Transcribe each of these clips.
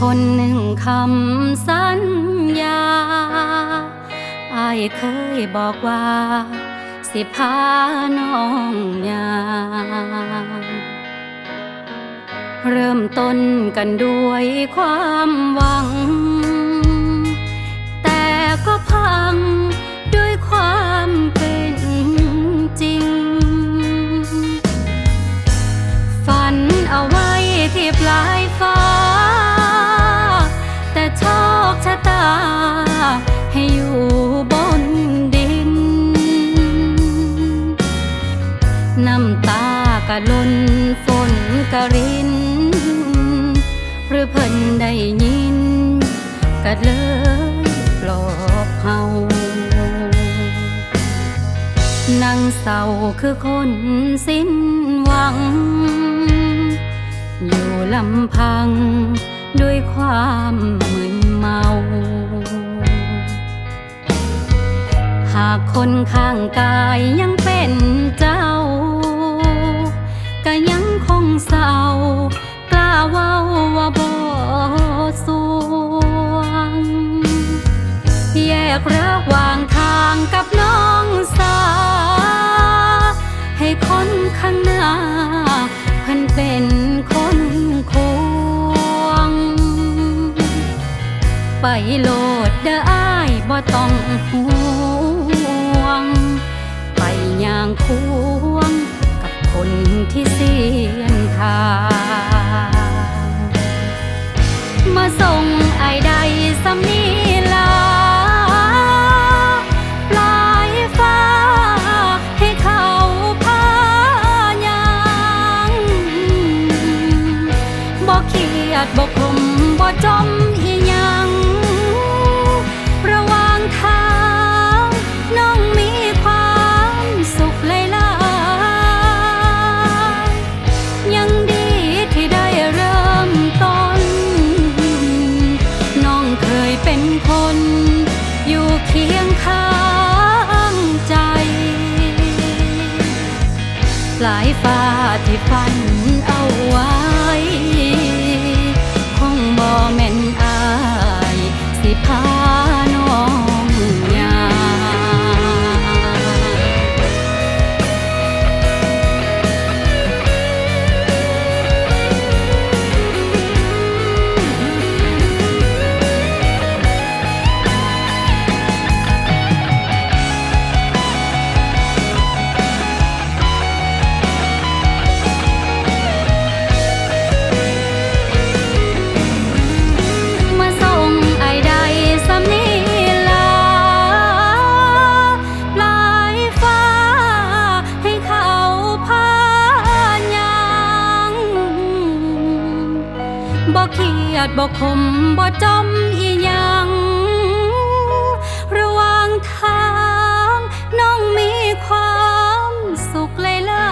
คนหนึ่งคำสัญญาอายเคยบอกว่า สิพาน้องยางเริ่มต้นกันด้วยความหวัง ก็เลยปลอบเฮานั่งเศร้าคือคนสิ้นหวัง อยู่ลำพังด้วยความมึนเมา หากคนข้างกายยังเป็นเจ้า ก็ยัง ไปโลดเด้ออ้ายบ่ต้องห่วง ไปย่างควงกับคนที่เสียนทางมาส่งไอายใดสำนีลาปลายฟ้าให้เขาพายางบ่เครียดบ่คมบ่จมายฟ้าที่ฝันเอาไว้ เครียดบ่คมบ่จมอีหยัง ระหว่างทางน้องมีความสุขหลา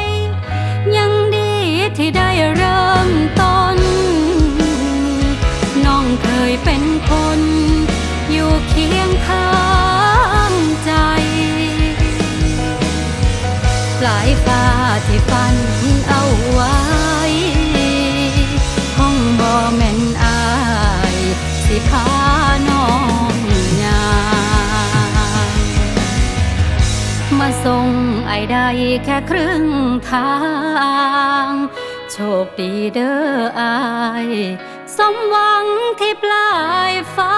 ยๆยังดีที่ได้เริ่มต้น น้องเคยเป็นคน อยู่เคียงข้าง ได้แค่ครึ่งทาง โชคดีเด้ออาย สมหวังที่ปลายฟ้า